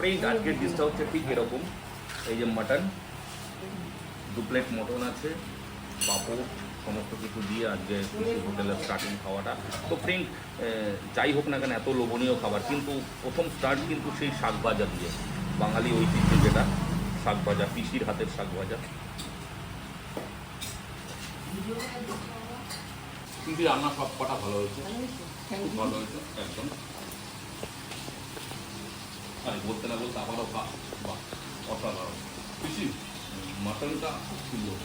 Friend আজকের ডিশটা হচ্ছে ঠিক এরকম। এই যে মাটন দু প্লেট মটন আছে পাঁপড় সমস্ত কিছু দিয়ে আজকে হোটেলের স্টার্টিং খাওয়াটা। তো ফ্রেন্ড যাই হোক না কেন এত লোভনীয় খাবার। কিন্তু প্রথম স্টার্ট কিন্তু সেই শাক ভাজা দিয়ে। বাঙালি ঐতিহ্য যেটা শাক ভাজা পিসির হাতের শাক ভাজা। কিন্তু রান্না সব কটা ভালো হয়েছে। খুব ভালো হয়েছে একদম। আরে বলতে না বলতে আবারও বাহ অসাধারণ। মাটনটা সুন্দর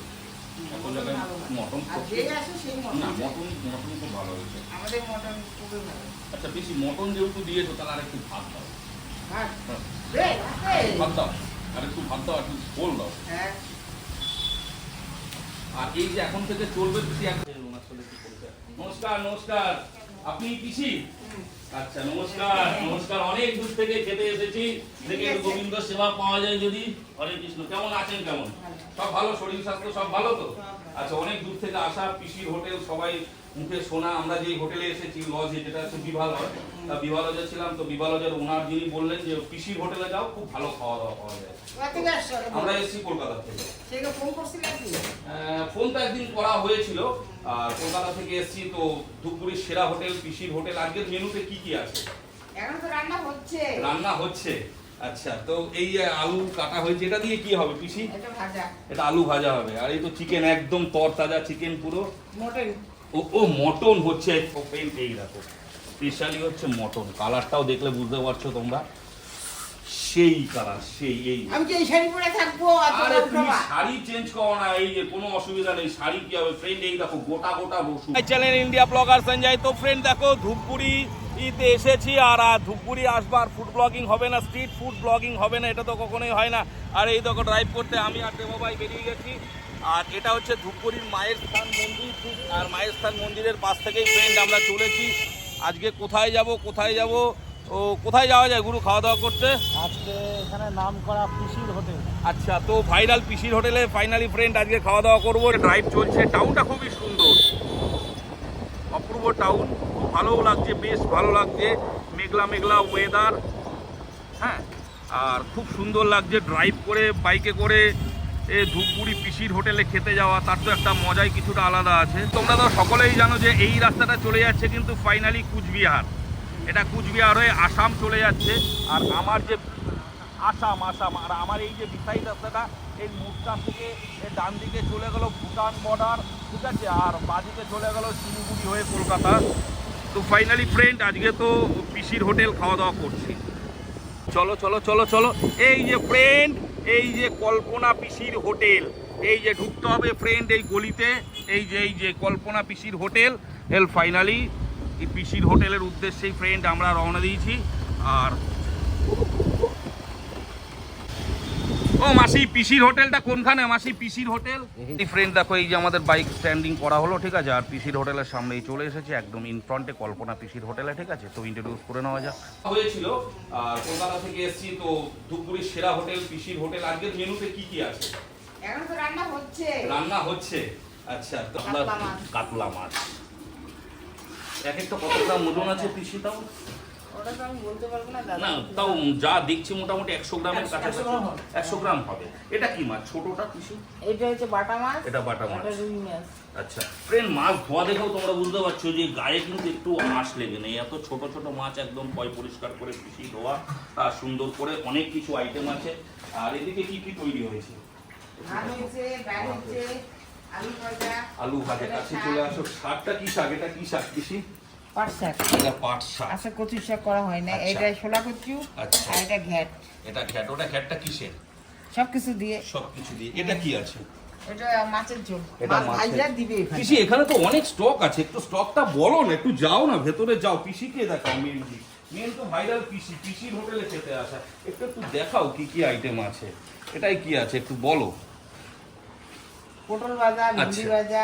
এখন জায়গায় মটন আর যে আসে সেই মটন না মটন মটন খুব ভালো হয়েছে। আমাদের মটন খুবই ভালো। আচ্ছা বেশি মটন যেহেতু দিয়েছ তাহলে আর একটু ভাত দাও। ভাত? হ্যাঁ, দাও আর একটু ভাত দাও একটু ঝোল দাও। হ্যাঁ। আর এই যে এখন থেকে চলবে পিসি? নমস্কার নমস্কার। আপনি পিসি আচ্ছা নমস্কার নমস্কার। অনেক দূর থেকে খেতে এসেছি। দেখি গোবিন্দ সেবা পাওয়া যায় যদি। হরে কৃষ্ণ কেমন আছেন কেমন? সব ভালো? শরীর স্বাস্থ্য সব ভালো তো? আচ্ছা অনেক দূর থেকে আসা পিসির হোটেল সবাই মুখে শোনা আমরা যে হোটেলে এসেছি লজে যেটা হচ্ছে বিভা লজ তা বিভা লজে ছিলাম তো বিভা লজের ওনার যিনি বললেন যে পিসির হোটেলে যাও খুব ভালো খাওয়া দাওয়া পাওয়া যায়? আমরা এসেছি কলকাতা থেকে। ফোন তো একদিন করা হয়েছিল। আর কলকাতা থেকে এসেছি তো ধূপগুড়ির সেরা হোটেল পিসির হোটেল আজকের মেনুতে কি কি আছে? এখন তো রান্না হচ্ছে। রান্না হচ্ছে। আচ্ছা তো এই আলু কাটা হয়েছে এটা দিয়ে কি হবে পিসি? এটা ভাজা। এটা আলু ভাজা হবে। আর এই তো চিকেন একদম তরতাজা চিকেন পুরো। মটন ও ও মটন হচ্ছে ওপেন এই দেখো স্পেশালি হচ্ছে মটন। কালারটাও দেখলে বুঝতে পারছ তোমরা। সেই কালার সেই এই। আমি কি এই শাড়ি পরে থাকব? আরে তুমি শাড়ি চেঞ্জ করো না এই যে কোনো অসুবিধা নেই শাড়ি কি হবে? ফ্রেন্ড এই দেখো গোটা গোটা রসুন চ্যানেল ইন্ডিয়া ব্লগার সঞ্জয় তো ফ্রেন্ড দেখো ধূপগুড়ি ইতে এসেছি আর আর ধূপগুড়ি আসবার ফুড ব্লগিং হবে না স্ট্রিট ফুড ব্লগিং হবে না এটা তো কখনোই হয় না। আর এই দেখো ড্রাইভ করতে আমি আর দেবো ভাই বেরিয়ে গেছি। আর এটা হচ্ছে ধূপগুড়ির মায়ের স্থান মন্দির আর মায়ের স্থান মন্দিরের পাশ থেকেই ফ্রেন্ড আমরা চলেছি। আজকে কোথায় যাব কোথায় যাব? ও কোথায় যাওয়া যায় গুরু খাওয়া দাওয়া করতে? আজকে এখানে নাম করা পিসির হোটেল। আচ্ছা তো ভাইরাল পিসির হোটেলে ফাইনালি ফ্রেন্ড আজকে খাওয়া দাওয়া করব। ড্রাইভ চলছে টাউনটা খুবই সুন্দর। অপূর্ব টাউন খুব ভালোও লাগছে বেশ ভালো লাগছে। মেঘলা মেঘলা ওয়েদার হ্যাঁ? আর খুব সুন্দর লাগছে ড্রাইভ করে বাইকে করে। এ ধূপগুড়ি পিসির হোটেলে খেতে যাওয়া, তার তো একটা মজাই কিছুটা আলাদা আছে। তোমরা তো সকলেই জানো যে এই রাস্তাটা চলে যাচ্ছে কিন্তু ফাইনালি কুচবিহার। এটা কুচবিহার হয়ে আসাম চলে যাচ্ছে। আর আমার যে আসাম আসাম, আর আমার এই যে বিসাইড রাস্তাটা, এই মুখটা থেকে ডান দিকে চলে গেল ভুটান বর্ডার ঠিক আছে? আর বাদিকে চলে গেল শিলিগুড়ি হয়ে কলকাতা। তো ফাইনালি ফ্রেন্ড আজকে তো পিসির হোটেল খাওয়া দাওয়া করছি। চলো চলো চলো চলো, এই যে ফ্রেন্ড এই যে কল্পনা পিসির হোটেল, এই যে ঢুকতে হবে ফ্রেন্ড এই গলিতে, এই যে এই যে কল্পনা পিসির হোটেল। এল ফাইনালি এই পিসির হোটেলের উদ্দেশ্যেই ফ্রেন্ড আমরা রওনা দিয়েছি। আর ও মাসি পিসির হোটেলটা কোনখানে? মাসি পিসির হোটেল? এই ফ্রেন্ড দেখো এই যে আমাদের বাইক স্ট্যান্ডিং করা হলো ঠিক আছে? আর পিসির হোটেলের সামনেই চলে এসেছে একদম ইন ফ্রন্টে কল্পনা পিসির হোটেলে ঠিক আছে? তো ইন্ট্রোডিউস করে নেওয়া যাক। হয়েছিল আর কলকাতা থেকে এসেছি তো ধূপগুড়ির সেরা হোটেল পিসির হোটেল আজকের মেনুতে কি কি আছে? এখন তো রান্না হচ্ছে। রান্না হচ্ছে? আচ্ছা তো আমরা কাতলা মাছ। কাতলা মাছ। এক একটা কত গ্রাম ওজন আছে পিসি তাও না তাও যা দেখছি মোটামুটি একশো গ্রামের কাছাকাছি। একশো গ্রাম হবে। এটা কি মাছ? ছোটটা পিসি এটা হচ্ছে বাটা মাছ এটা বাটা মাছ। আচ্ছা। ফ্রেন্ড মাছ ধোয়া দেখেও তোমরা বুঝতে পারছ যে গায়ে কিন্তু একটু আঁশ লেগে নেই। এত ছোট ছোট মাছ একদম পয় পরিষ্কার করে পিসি ধোয়া আর সুন্দর করে অনেক কিছু আইটেম আছে। আর এদিকে কি কি তৈরি হয়েছে? আলু ভাজা। আলু ভাজা। কাছে চলে আসো। শাকটা কি শাক? এটা কি শাক পিসি পাট শাক। এটা পাট শাক। আচ্ছা কচু শাক করা হয় না। আচ্ছা। এটা ছোলা কচু আচ্ছা। এটা ঘ্যাট। এটা ঘ্যাট। ওটা ঘ্যাটটা কিসের? সব দিয়ে। সব দিয়ে। এটা কি আছে? এটা মাছের ঝোল। এটা মাছ দিবে পিসি এখানে তো অনেক স্টক আছে। একটু স্টকটা বলো না একটু যাও না ভেতরে যাও। পিসিকে দেখাও মেনলি মেন তো ভাইরাল পিসি। পিসির হোটেলে খেতে আসা। একটু একটু দেখাও কি কি আইটেম আছে। এটাই কি আছে? একটু বলো। পটল ভাজা ভেন্ডি। ভাজা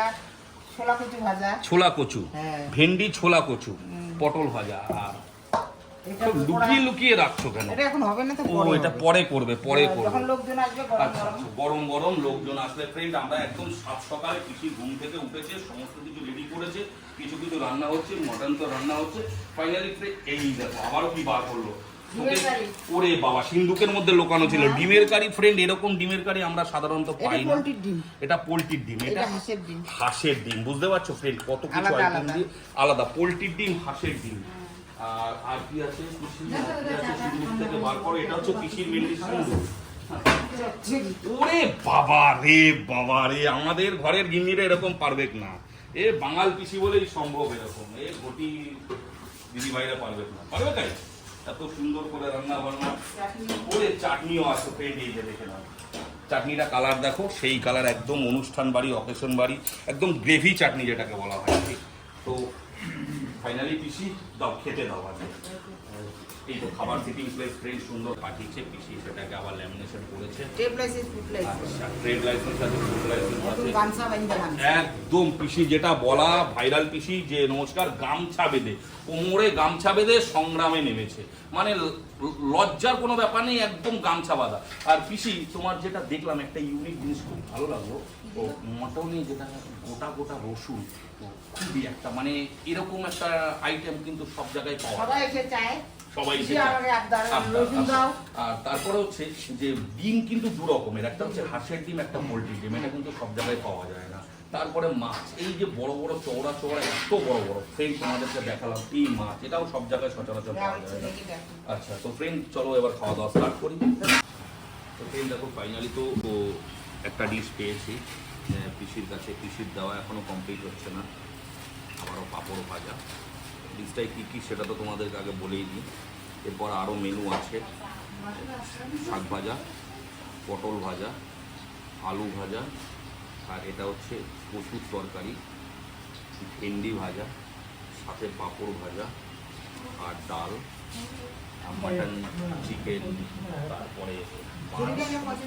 ছোলা কচু ভাজা। ছোলা কচু। হ্যাঁ। ভেন্ডি ছোলা কচু পটল ভাজা আর লুকিয়ে লুকিয়ে রাখছো কেন? এটা এখন হবে না তো ও এটা পরে করবে পরে হ্যাঁ, করবে। যখন লোকজন আসবে গরম আচ্ছা গরম। আচ্ছা, গরম লোকজন আসলে ফ্রেন্ড আমরা একদম সাত সকালে পিসি ঘুম থেকে উঠেছে সমস্ত কিছু রেডি করেছে কিছু কিছু রান্না হচ্ছে মটন তো রান্না হচ্ছে। ফাইনালি এই দেখো আবারও কি বার করল। ওরে বাবা সিন্ধুকের মধ্যে লোকানো ছিল। ডিমের কারি ফ্রেন্ড এরকম ডিমের কারি আমরা সাধারণত পাই না। এটা পোলট্রির ডিম। এটা হাঁসের ডিম। হাঁসের ডিম। বুঝতে পারছ ফ্রেন্ড কত কিছু আলাদা, আইটেম দিয়ে আলাদা। পোলট্রির ডিম হাঁসের ডিম। আর আর কি আছে? পিসির আর কি আছে? সিঁদুর থেকে বার করো। এটা হচ্ছে পিসির মেনলি সিঁদুর ওরে বাবা রে বাবা রে আমাদের ঘরের গিন্নিরা এরকম পারবে না। এ বাঙাল পিসি বলেই সম্ভব এরকম। এ ঘটি দিদি ভাইরা পারবে না। পারবে তাই? এত সুন্দর করে রান্না বান্না। করে চাটনিও আছে, পেয়ে এই যে দেখে নাও। চাটনিটা কালার দেখো, সেই কালার একদম অনুষ্ঠান বাড়ি অকেশন বাড়ি, একদম গ্রেভি চাটনি যেটাকে বলা হয়। তো ফাইনালি পিসি, দাও, খেতে দাও আজকে। এই তো খাবার সিটিং প্লেস ফ্রেন্ড সুন্দর পাঠিয়েছে পিসি সেটাকে আবার ল্যামিনেশন করেছে। টেপ লাইসেন্স ফুড লাইসেন্স আচ্ছা ট্রেড লাইসেন্স আছে ফুড লাইসেন্স একদম পিসি যেটা বলা ভাইরাল পিসি যে নমস্কার গামছা বেঁধে। কোমরে গামছা বেঁধে সংগ্রামে নেমেছে। মানে লজ্জার কোনো ব্যাপার নেই একদম গামছা বাঁধা। আর পিসি তোমার যেটা দেখলাম একটা ইউনিক জিনিস খুব ভালো লাগল। ও মটনে যেটা গোটা গোটা রসুন খুবই একটা মানে এরকম একটা আইটেম কিন্তু সব জায়গায় পাওয়া যায়। সবাই এসে চায়। সবাই। আর তারপরে হচ্ছে যে ডিম কিন্তু দু রকমের। একটা হচ্ছে হাঁসের ডিম একটা পোলট্রি ডিম। এটা কিন্তু সব জায়গায় পাওয়া যায় না। তারপরে মাছ। এই যে বড় বড় চওড়া চওড়া এত বড় বড় ফ্রেন্ড তোমাদেরকে দেখালাম এই মাছ। এটাও সব জায়গায় সচরাচর পাওয়া যায় না। আচ্ছা তো ফ্রেন্ড চলো এবার খাওয়া দাওয়া স্টার্ট করি। তো ফ্রেন্ড দেখো ফাইনালি তো একটা ডিশ পেয়েছি। পিসির কাছে পিসির দেওয়া এখনও কমপ্লিট হচ্ছে না। আবারও পাঁপড় ভাজা। ডিশটাই কী কী সেটা তো তোমাদেরকে আগে বলেই দিই। এরপর আরও মেনু আছে। শাক ভাজা, পটল ভাজা, আলু ভাজা, আর এটা হচ্ছে কচুর তরকারি, ভেন্ডি ভাজা, সাথে পাঁপড় ভাজা, আর ডাল মাটন চিকেন তারপরে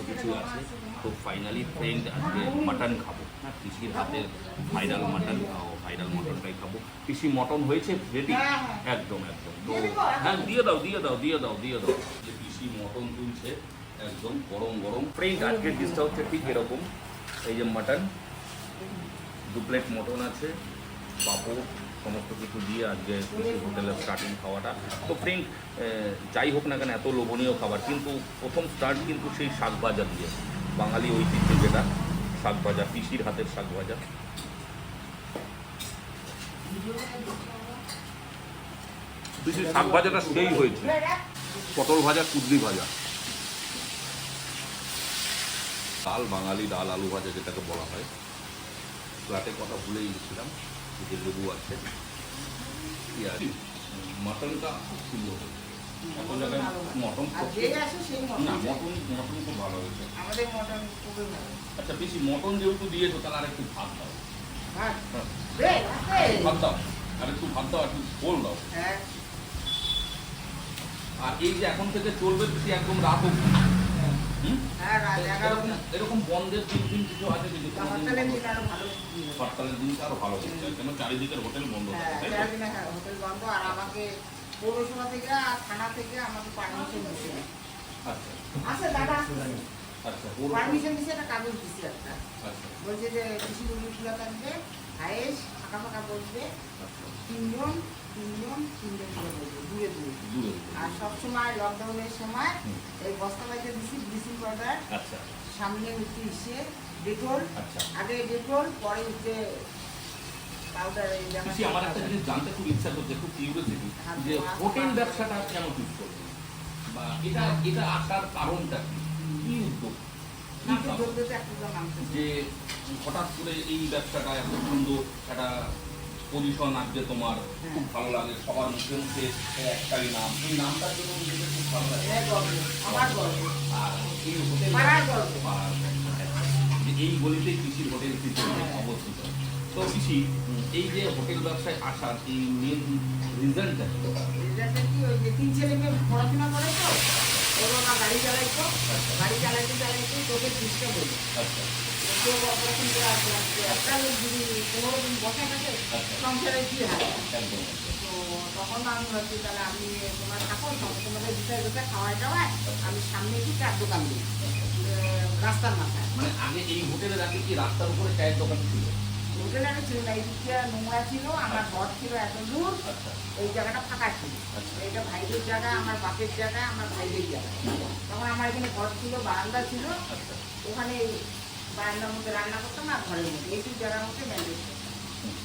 কিছু আছে। তো ফাইনালি ফ্রেন্ড আজকে মাটন খাব। হ্যাঁ পিসির হাতের ভাইরাল মাটন ভাইরাল মটনটাই খাব। পিসি মটন হয়েছে রেডি। একদম একদম। তো হ্যাঁ দিয়ে দাও দিয়ে দাও দিয়ে দাও দিয়ে দাও। যে পিসি মটন তুলছে, একদম গরম গরম। ফ্রেন্ড আজকের ডিশটা হচ্ছে ঠিক এরকম। এই যে মাটন দু প্লেট মটন আছে, পাঁপড় সমস্ত কিছু দিয়ে আজকে পিসি হোটেলের স্টার্টিং খাওয়াটা। তো ফ্রেন্ড যাই হোক না কেন, এত লোভনীয় খাবার। কিন্তু প্রথম স্টার্ট কিন্তু সেই শাক ভাজা দিয়ে। বাঙালি ঐতিহ্য যেটা, শাক ভাজা পিসির হাতের শাক ভাজা শাক ভাজাটা সেই হয়েছে। পটল ভাজা, কুদরি ভাজা। ডাল, বাঙালি ডাল, আলু ভাজা, যেটাকে বলা হয়। ফ্ল্যাটে কথা ভুলেই গেছিলাম। যে লেবু আছে পেঁয়াজ মটনটা খুব সুন্দর হয়েছে। মটন আর যে আসে সেই না মটন মটন মটন খুব ভালো হয়েছে আমাদের মটন খুবই ভালো আচ্ছা বেশি মটন যেহেতু দিয়েছ তাহলে আর একটু ভাত দাও ভাত দাও আর একটু ভাত দাও আর একটু ঝোল দাও আর এই যে এখন থেকে চলবে বেশি একদম রাত অব্দি হুম? হ্যাঁ রাত এগারো এরকম এরকম বন্ধের দিন দিন কিছু আছে যদি হরতালের দিন আরও ভালো। হরতালের দিনটা আরও ভালো হচ্ছে কেন চারিদিকের হোটেল বন্ধ থাকে হ্যাঁ হ্যাঁ হোটেল বন্ধ আর আমাকে পৌরসভা থেকে আর থানা থেকে আমাকে পারমিশন দিচ্ছে আচ্ছা। দাদা আচ্ছা পুরো- পারমিশন দিচ্ছে একটা কাগজ দিচ্ছে একটা। আচ্ছা। বলছে যে কৃষি জমি খোলা থাকবে হায়েস ফাঁকা ফাঁকা বসবে। আচ্ছা। তিনজন তিনজন তিনজন করে বসবে দূরে দূরে দূরে আর সবসময় লকডাউনের সময় এই বস্তা বাইতে দিচ্ছি ব্লিচিং পাউডার সামনে হচ্ছে ইসে ডেটল। আগে ডেটল পরে হচ্ছে পাউডার এই জামা বেশি আমার একটা জিনিস জানতে খুব ইচ্ছা করছে খুব কিউরিয়াসিটি যে হোটেল ব্যবসাটা কেন চুজ করবে? বা এটা এটা আসার কারণটা কি? কি উদ্যোগ? যে হঠাৎ করে এই ব্যবসাটা এত সুন্দর একটা পজিশন আসবে তোমার খুব ভালো লাগে। সবার মুখে মুখে একটাই নাম। এই নামটার জন্য নিজেকে খুব ভালো লাগে। আর এই হোটেল গলিতে কৃষির হোটেল কৃষি অবস্থিত। তো কৃষি এই যে হোটেল ব্যবসায় আসার এই মেন রিজনটা কি? তিন ছেলে মেয়ে পড়াশোনা করে তো ওর গাড়ি চালাইতো গাড়ি চালাইতে চালাইতে তোকে চেষ্টা করি আচ্ছা। কেউ অপারেশন করে আসলাম একটা পনেরো দিন বসে থাকে সংসারে কি হয় তো তখন আমি ভাবছি তাহলে আমি তোমার থাকো তোমাদের খাওয়াই টাওয়ায় আমি সামনে কি চার দোকান দিই রাস্তার মাথায় মানে আগে এই হোটেলের আগে কি রাস্তার উপরে চায়ের দোকান ছিল? হোটেল আমি ছিল না নোংরা ছিল আমার ঘর ছিল এত দূর এই জায়গাটা ফাঁকা ছিল। এটা ভাইদের জায়গা আমার বাপের জায়গা আমার ভাইদের জায়গা তখন আমার এখানে ঘর ছিল বারান্দা ছিল। আচ্ছা। ওখানে বারান্দার মধ্যে রান্না করতাম আর ঘরের মধ্যে। এইটুকু জায়গার মধ্যে ম্যানেজ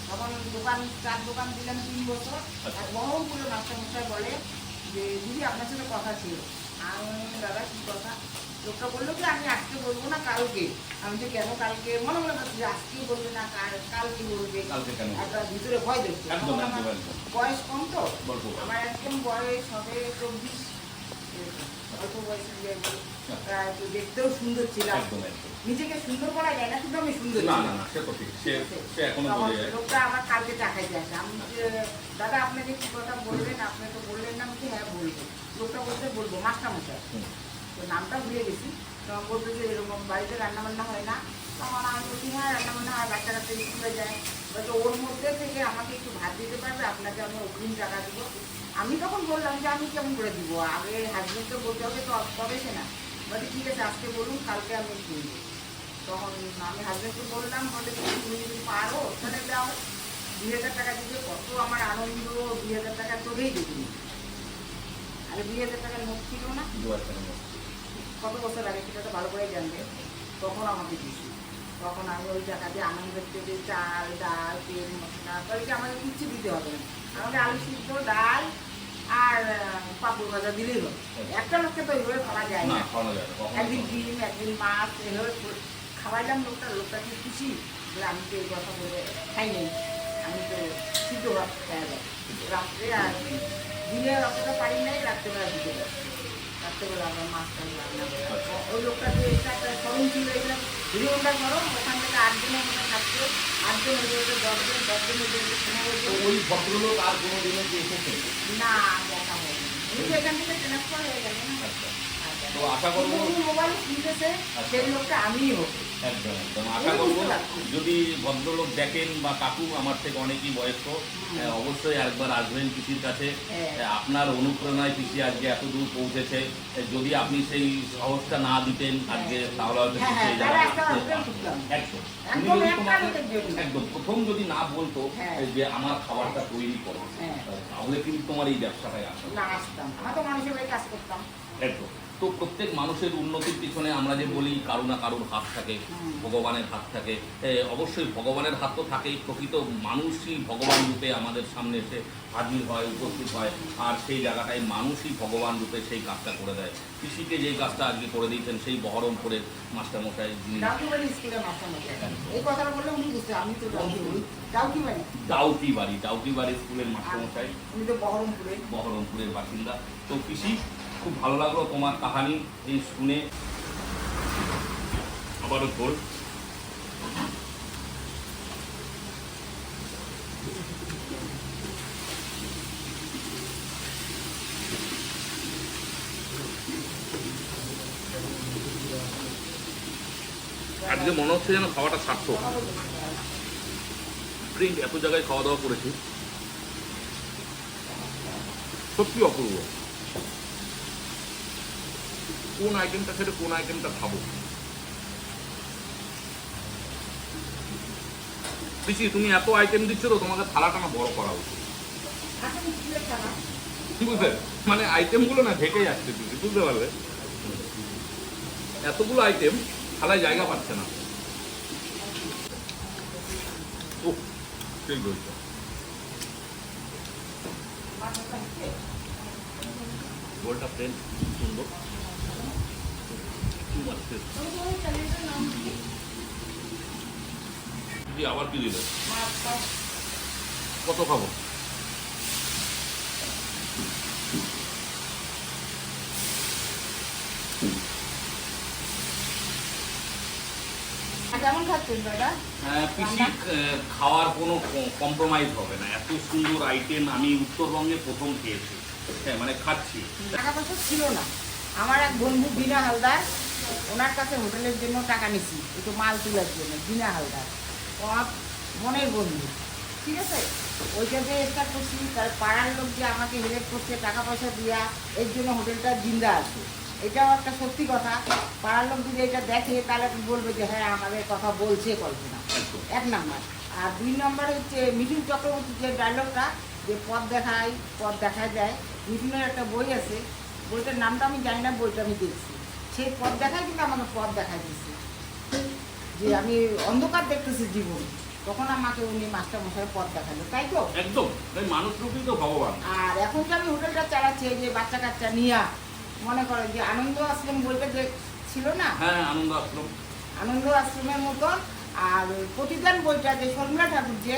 তখন দোকান চার দোকান দিলাম তিন বছর। আর বহুগুলো মাস্টারমশাই বলে যে দিদি আপনার সাথে কথা ছিল। আমি দাদা কি কথা? লোকটা বলল কি আমি আজকে বলব না কালকে। আমি যে কেন কালকে? মনে মনে করছি যে আজকেই বলবে না কাল কালকে বলবে। একটা ভিতরে ভয় দেখছে। বয়স কম তো? আমার একদম বয়স হবে চব্বিশ। অল্প বয়সে বিয়ে দেখতেও সুন্দর ছিলাম। একদম একদম। নিজেকে সুন্দর করা যায় না কিন্তু আমি সুন্দর না না না সে তো ঠিক। সে সে এখনও যায় লোকটা আমার কালকে টাকাইতে আসে আমি দাদা আপনাকে কি কথা বললেন আপনি তো বললেন না আমি হ্যাঁ বলব। লোকটা বলতে বলব মাস্টার মশাই তো নামটা ভুলে গেছি। তখন বলতো যে এরকম বাড়িতে রান্না বান্না হয় না? তখন আমি বলছি হ্যাঁ রান্না বান্না হয় বাচ্চা কাচ্চা স্কুলে যায়। বলতো ওর মধ্যে থেকে আমাকে একটু ভাত দিতে পারবে আপনাকে আমি অগ্রিম টাকা দিব। আমি তখন বললাম যে আমি কেমন করে দিব? আগে হাজবেন্ডকে বলতে হবে তো তবে সে না। বলছে ঠিক আছে আজকে বলুন কালকে আমি দিয়ে দেবো তখন আমি হাজবেন্ডকে বললাম বলে তুমি যদি পারো তাহলে দাও। দুই হাজার টাকা দিবে কত আমার আনন্দ দুই হাজার টাকা তোকেই দেখিনি আরে দুই হাজার টাকার নোট ছিল না। কত বছর আগে? সেটা তো ভালো করে জানবে। তখন আমাকে দিছি তখন আমি ওই টাকা দিয়ে আনন্দের থেকে চাল ডাল তেল মশলা তাদেরকে আমাকে কিচ্ছু দিতে হবে না। আমাকে আলু সিদ্ধ ডাল পাঁপড় ভাজা দিলেই একটা লোককে তো এইভাবে খাওয়া যায় না। একদিন ডিম একদিন মাছ করে খাওয়াইলাম লোকটা লোকটা কি খুশি? যে আমি তো এই কথা বলে খাই নাই। আমি তো সিদ্ধ ভাত খাওয়া যায় রাত্রে আর দিনে অতটা পারি নাই রাত্রেবেলা দিতে রাত্রেবেলা আবার মাছটা রান্না ওই লোকটা যে একটা ছিল গরম ওখান থেকে আট দিনের মতো থাকতো আট দিন যেত দশ দিন দশ দিন হয়ে যেত শোনা তো বলতো ওই ভদ্রলোক আর কোনো দিনও কি না এখান থেকে ট্রান্সফার হয়ে গেল না আচ্ছা। তো আশা করব মোবাইল কিনতেছে সেই লোকটা আমিই হোক একদম একদম। আশা করব যদি ভদ্রলোক দেখেন বা কাকু আমার থেকে অনেকই বয়স্ক হ্যাঁ, অবশ্যই একবার আসবেন পিসির কাছে। হ্যাঁ। আপনার অনুপ্রেরণায় পিসি আজকে এত দূর পৌঁছেছে। যদি আপনি সেই সাহসটা না দিতেন আজকে তাহলে হয়তো হ্যাঁ, আসতে খুলতাম। না। একদম। প্রথম যদি না বলতো। যে আমার খাবারটা তৈরি করো। তাহলে কিন্তু তোমার এই ব্যবসাটাই আসবে। না আসতাম। আমরা তো মানুষের কাজ করতাম। একদম। তো প্রত্যেক মানুষের উন্নতির পিছনে আমরা যে বলি কারও না কারোর হাত থাকে ভগবানের হাত থাকে। অবশ্যই ভগবানের হাত তো থাকেই। প্রকৃত মানুষই ভগবান রূপে আমাদের সামনে এসে হাজির হয় উপস্থিত হয় আর সেই জায়গাটায় মানুষই ভগবান রূপে সেই কাজটা করে দেয়। কৃষিকে যে কাজটা আজকে করে দিয়েছেন সেই বহরমপুরের মাস্টারমশাই যিনি ডাউকি বাড়ি ডাউকি বাড়ি স্কুলের মাস্টারমশাই। উনি তো বহরমপুরে বহরমপুরের বাসিন্দা। তো কৃষি খুব ভালো লাগল তোমার কাহানি, এই শুনে। আবারও ঝোল আজকে মনে হচ্ছে যেন খাওয়াটা সার্থক। প্রিন্ট এত জায়গায় খাওয়া দাওয়া করেছি। সত্যি অপূর্ব। কোন আইটেমটা ছেড়ে কোন আইটেমটা খাব? পিসি, তুমি এত আইটেম দিচ্ছ তো, তোমাকে থালাটা না বড় করা উচিত। বুঝলে? মানে আইটেমগুলো না ঢেকে যাচ্ছে পিসি, বুঝতে পারলে? এতগুলো আইটেম থালায় জায়গা পাচ্ছে না। ও ঠিক বলছো সুন্দর. দিদি আবার কি দিলে কত খাব? কেমন খাচ্ছেন দাদা? হ্যাঁ, পিসি খাওয়ার কোনো কম্প্রোমাইজ হবে না। এত সুন্দর আইটেম আমি উত্তরবঙ্গে প্রথম খেয়েছি। হ্যাঁ মানে খাচ্ছি। টাকা পয়সা ছিল না। আমার এক বন্ধু বিনা হালদার ওনার কাছে হোটেলের জন্য টাকা নিছি, একটু মাল তোলার জন্য, বিনা হালদার। ও মনের বন্ধু। ঠিক আছে? ওইটা দিয়ে স্টার্ট করছি তার পাড়ার লোক যে আমাকে হেল্প করছে, টাকা পয়সা দিয়া, এর জন্য হোটেলটা জিন্দা আছে। এটাও একটা সত্যি কথা। পাড়ার লোক যদি এটা দেখে, তাহলে বলবে যে হ্যাঁ আমাদের কথা বলছে কল্পনা। এক নাম্বার। আর দুই নম্বর হচ্ছে মিঠুন চক্রবর্তীর যে ডায়লগটা যে পথ দেখায়, পথ দেখা যায় মিঠুনের একটা বই আছে। বইটার নামটা আমি জানি না, বইটা আমি দেখছি। সেই পথ দেখায় কিন্তু আমাকে পথ দেখায় দিচ্ছে যে আমি অন্ধকার দেখতেছি জীবন। তখন আমাকে উনি মাস্টার মশাই পথ দেখাল তাই তো? একদম তাই মানুষ রূপই তো ভগবান। আর এখন যে আমি হোটেলটা চালাচ্ছি যে বাচ্চা কাচ্চা নিয়ে। মনে করেন যে আনন্দ আশ্রম বইটা যে ছিল না? হ্যাঁ আনন্দ আশ্রম। আনন্দ আশ্রমের মতন আর প্রতিদান বইটা যে শর্মিলা ঠাকুর যে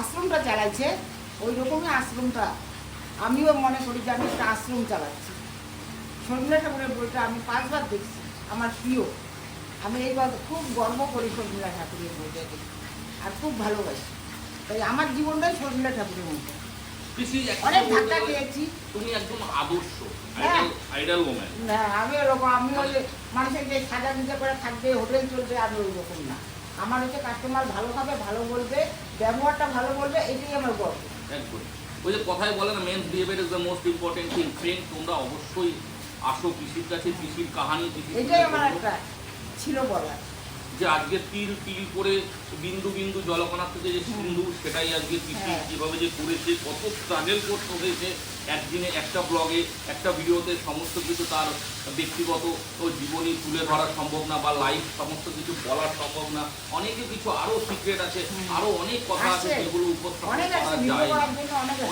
আশ্রমটা চালাইছে ওই রকমই আশ্রমটা। আমিও মনে করি যে আমি একটা আশ্রম চালাচ্ছি। শর্মিলা ঠাকুরের বইটা আমি পাঁচবার দেখছি আমার প্রিয়। আমি এই কথা খুব গর্ব করি শর্মিলা ঠাকুরের বইটা দেখে আর খুব ভালোবাসি। তাই আমার জীবনটাই শর্মিলা ঠাকুরের মতো। পিসি অনেক ধাক্কা খেয়েছি। তুমি একদম আদর্শ হ্যাঁ। ওম্যান না আমি ওরকম আমি ওই যে মানুষের যে সাজা করে থাকবে হোটেল চলবে আমি ওই রকম না। আমার হচ্ছে কাস্টমার ভালো খাবে ভালো বলবে ব্যবহারটা ভালো বলবে এটাই আমার গর্ব। একদম। ওই যে কথায় বলে না men's behaviour is the most important thing friend তোমরা অবশ্যই আসো পিসির কাছে পিসির কাহানি পিসির এটাই আমার একটা ছিল বলা যে আজকে তিল তিল করে বিন্দু বিন্দু জলকণার থেকে যে সিন্ধু সেটাই আজকে পিসি হ্যাঁ। কীভাবে যে করেছে কত স্ট্রাগল করতে হয়েছে একদিনে একটা ব্লগে একটা ভিডিওতে সমস্ত কিছু তার ব্যক্তিগত ও জীবনী তুলে ধরা সম্ভব না বা লাইফ সমস্ত কিছু বলা সম্ভব না। অনেকে কিছু আরও সিক্রেট আছে আরও অনেক কথা আছে। যেগুলো উপস্থাপন করা যায়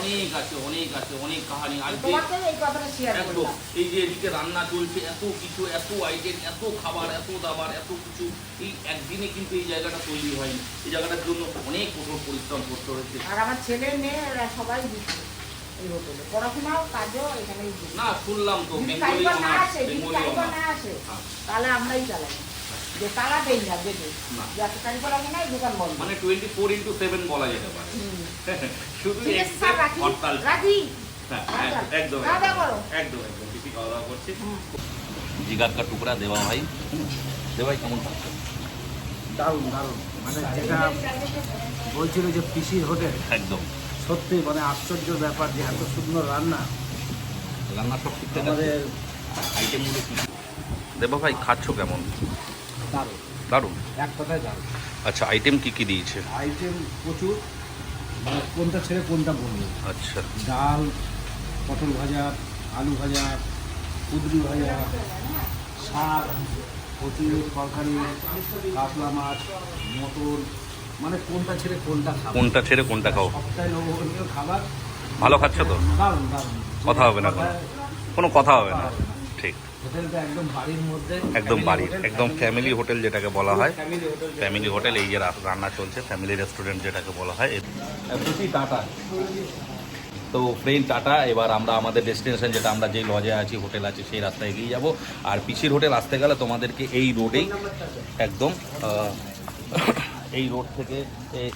অনেক আছে। অনেক আছে অনেক কাহানি। এই একদম। এই যে এদিকে রান্না চলছে এত কিছু এত আইটেম এত খাবার এত দাবার এত কিছু এই একদিনে কিন্তু এই জায়গাটা তৈরি হয়নি। এই জায়গাটার জন্য অনেক কঠোর পরিশ্রম করতে হয়েছে। আর আমার ছেলে মেয়ে সবাই এই হোটেলে পড়াশোনাও কাজও এখানেই না শুনলাম তো বেঙ্গলি না আসে বেঙ্গলি না আসে। তাহলে আমরাই চালাই। যে তালা দেই না দেবে। না। কারিগর লাগে না দোকান বন্ধ। মানে টোয়েন্টি ফোর ইন্টু বলা যেতে পারে। শুধু ঠিক আছে স্যার রাখি। হরতাল। রাখি। একদম খাওয়া দাওয়া করো। একদম একদম। কিছু খাওয়া দাওয়া করছি। জিগার কা টুকরা দেওয়া ভাই। দেওয়াই কেমন? থাকছে দারুণ দারুণ। মানে যেটা বলছিল যে পিসির হোটেল। একদম। সত্যি মানে আশ্চর্য ব্যাপার যে এত সুন্দর রান্না। রান্না সব ঠিকঠাক আমাদের আইটেমগুলো কি? দেবা ভাই খাচ্ছ কেমন? দারুণ। দারুণ? এক কথায় দারুণ। আচ্ছা আইটেম কি কি দিয়েছে? আইটেম প্রচুর। মানে কোনটা ছেড়ে কোনটা বলব? আচ্ছা। ডাল পটল ভাজা আলু ভাজা কুদরি ভাজা শাক প্রচুর তরকারি কাতলা মাছ মটন মানে কোনটা ছেড়ে কোনটা খাব? কোনটা ছেড়ে কোনটা খাও সবটাই নবনীয় খাবার। ভালো খাচ্ছ তো? দারুণ দারুণ। কথা হবে না কোনো? কোনো কথা হবে না। ঠিক। হোটেলটা একদম বাড়ির মধ্যে। একদম বাড়ির একদম ফ্যামিলি হোটেল যেটাকে বলা হয়। Family hotel. এই যে রান্না চলছে ফ্যামিলি রেস্টুরেন্ট যেটাকে বলা হয়। টাটা। তো প্লেন টাটা এবার আমরা আমাদের ডেস্টিনেশন যেটা আমরা যেই লজে আছি হোটেল আছে সেই রাস্তায় এগিয়ে যাব। আর পিসির হোটেল আসতে গেলে তোমাদেরকে এই রোডেই একদম এই রোড থেকে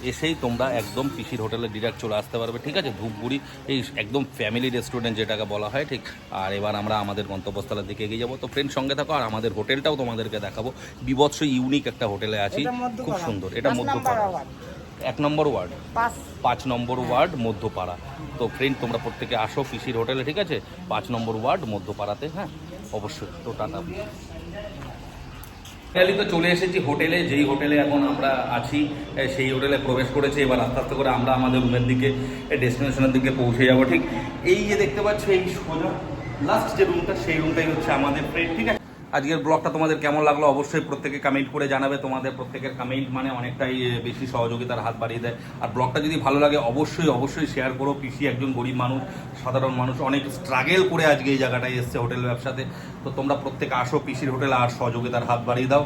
এসেই তোমরা একদম পিসির হোটেলে ডিরেক্ট চলে আসতে পারবে ঠিক আছে? ধূপগুড়ি এই একদম ফ্যামিলি রেস্টুরেন্ট যেটাকে বলা হয় ঠিক? আর এবার আমরা আমাদের গন্তব্যস্থলের দিকে এগিয়ে যাব। তো ফ্রেন্ড সঙ্গে থাকো আর আমাদের হোটেলটাও তোমাদেরকে দেখাবো। বিভৎস ইউনিক একটা হোটেলে আছি। খুব সুন্দর। এটা মধ্যপাড়া। এক নম্বর ওয়ার্ড? পাঁচ। পাঁচ নম্বর ওয়ার্ড মধ্যপাড়া। তো ফ্রেন্ড তোমরা প্রত্যেকে আসো পিসির হোটেলে ঠিক আছে? পাঁচ নম্বর ওয়ার্ড মধ্যপাড়াতে হ্যাঁ? অবশ্যই। তো টাটা। ফাইনালি তো চলে এসেছি হোটেলে, যেই হোটেলে এখন আমরা আছি সেই হোটেলে প্রবেশ করেছি। এবার আস্তে আস্তে করে আমরা আমাদের রুমের দিকে ডেস্টিনেশনের দিকে পৌঁছে যাব, ঠিক? এই যে দেখতে পাচ্ছ, এই সোজা লাস্ট যে রুমটা সেই রুমটাই হচ্ছে আমাদের ফ্রেন্ড ঠিক আছে? আজকের ব্লগটা তোমাদের কেমন লাগল অবশ্যই প্রত্যেকে কমেন্ট করে জানাবে। তোমাদের প্রত্যেকের কমেন্ট মানে অনেকটাই বেশি সহযোগিতার হাত বাড়িয়ে দেয়। আর ব্লগটা যদি ভালো লাগে অবশ্যই অবশ্যই শেয়ার করো। পিসি একজন গরিব মানুষ, সাধারণ মানুষ, অনেক স্ট্রাগেল করে আজকে এই জায়গাটায় এসছে হোটেল ব্যবসাতে। তো তোমরা প্রত্যেকে আসো পিসির হোটেল আর সহযোগিতার হাত বাড়িয়ে দাও।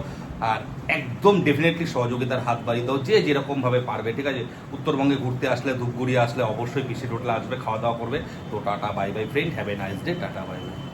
আর একদম ডেফিনেটলি সহযোগিতার হাত বাড়িয়ে দাও, যে যেরকমভাবে পারবে, ঠিক আছে? উত্তরবঙ্গে ঘুরতে আসলে, ধূপগুড়ি আসলে অবশ্যই পিসির হোটেলে আসবে, খাওয়া দাওয়া করবে। তো tata bye bye friend have a nice day tata bye bye